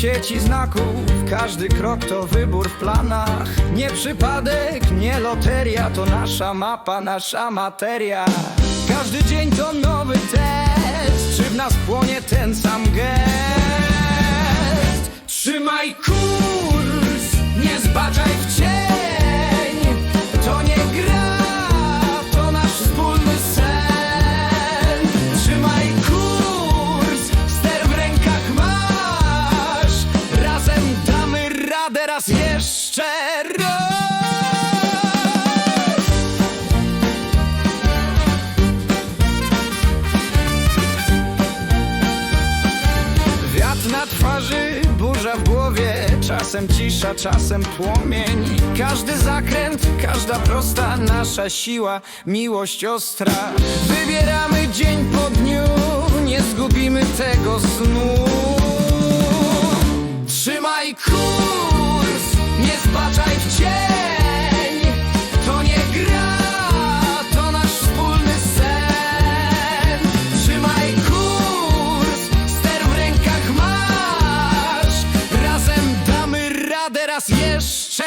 Dziesięć znaków, każdy krok to wybór w planach. Nie przypadek, nie loteria, to nasza mapa, nasza materia. Każdy dzień to nowy test, radę raz jeszcze raz. Wiatr na twarzy, burza w głowie Czasem cisza, czasem płomień. Każdy zakręt, każda prosta Nasza siła, miłość ostra. Wybieramy dzień po dniu Nie zgubimy tego snu raz jeszcze